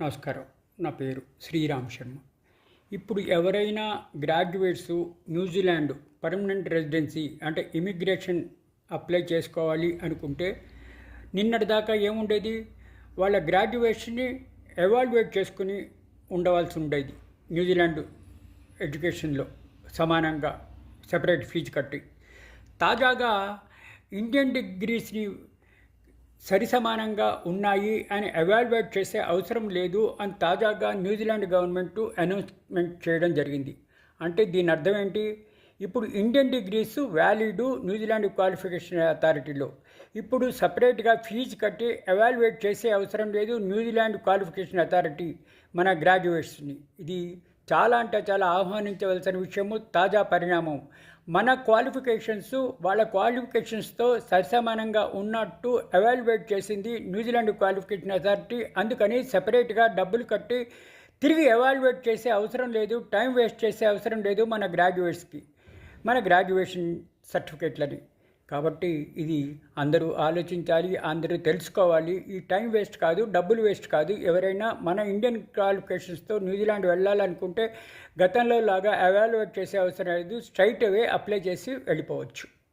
నమస్కారం. నా పేరు శ్రీరామ్ శర్మ. ఇప్పుడు ఎవరైనా graduates New Zealand permanent residency అంటే ఇమిగ్రేషన్ అప్లై చేసుకోవాలి అనుకుంటే నిన్నటిదాకా ఏముండేది? వాళ్ళ గ్రాడ్యుయేషన్ని ఎవాల్యుయేట్ చేసుకుని ఉండవలసి ఉండేది. న్యూజిలాండ్ ఎడ్యుకేషన్లో సమానంగా సెపరేట్ ఫీజు కట్టి. తాజాగా ఇండియన్ డిగ్రీస్ని సరిసమానంగా ఉన్నాయి అని ఎవాల్యుయేట్ చేసే అవసరం లేదు అని తాజాగా న్యూజిలాండ్ గవర్నమెంట్ అనౌన్స్మెంట్ చేయడం జరిగింది. అంటే దీని అర్థం ఏంటి? ఇప్పుడు Indian degrees valid New Zealand qualification అథారిటీలో ఇప్పుడు సపరేట్గా ఫీజు కట్టి ఎవాల్యుయేట్ చేసే అవసరం లేదు న్యూజిలాండ్ క్వాలిఫికేషన్ అథారిటీ మన గ్రాడ్యుయేట్స్ని ఇది చాలా అంటే చాలా ఆహ్వానించవలసిన విషయము తాజా పరిణామం. మన క్వాలిఫికేషన్స్ వాళ్ళ క్వాలిఫికేషన్స్తో సరిసమానంగా ఉన్నట్టు ఎవాల్యుయేట్ చేసింది న్యూజిలాండ్ క్వాలిఫికేషన్ అథారిటీ. అందుకని సెపరేట్గా డబ్బులు కట్టి తిరిగి ఎవాల్యుయేట్ చేసే అవసరం లేదు టైం వేస్ట్ చేసే అవసరం లేదు మన గ్రాడ్యుయేట్స్కి. మన గ్రాడ్యుయేషన్ సర్టిఫికేట్లని. కాబట్టి ఇది అందరూ ఆలోచించాలి అందరూ తెలుసుకోవాలి. ఈ టైం వేస్ట్ కాదు డబ్బులు వేస్ట్ కాదు. ఎవరైనా మన ఇండియన్ క్వాలిఫికేషన్స్తో న్యూజిలాండ్ వెళ్ళాలనుకుంటే గతంలో లాగా అవాల్యుయేట్ చేసే అవసరం లేదు. స్ట్రైట్ అవే అప్లై చేసి వెళ్ళిపోవచ్చు.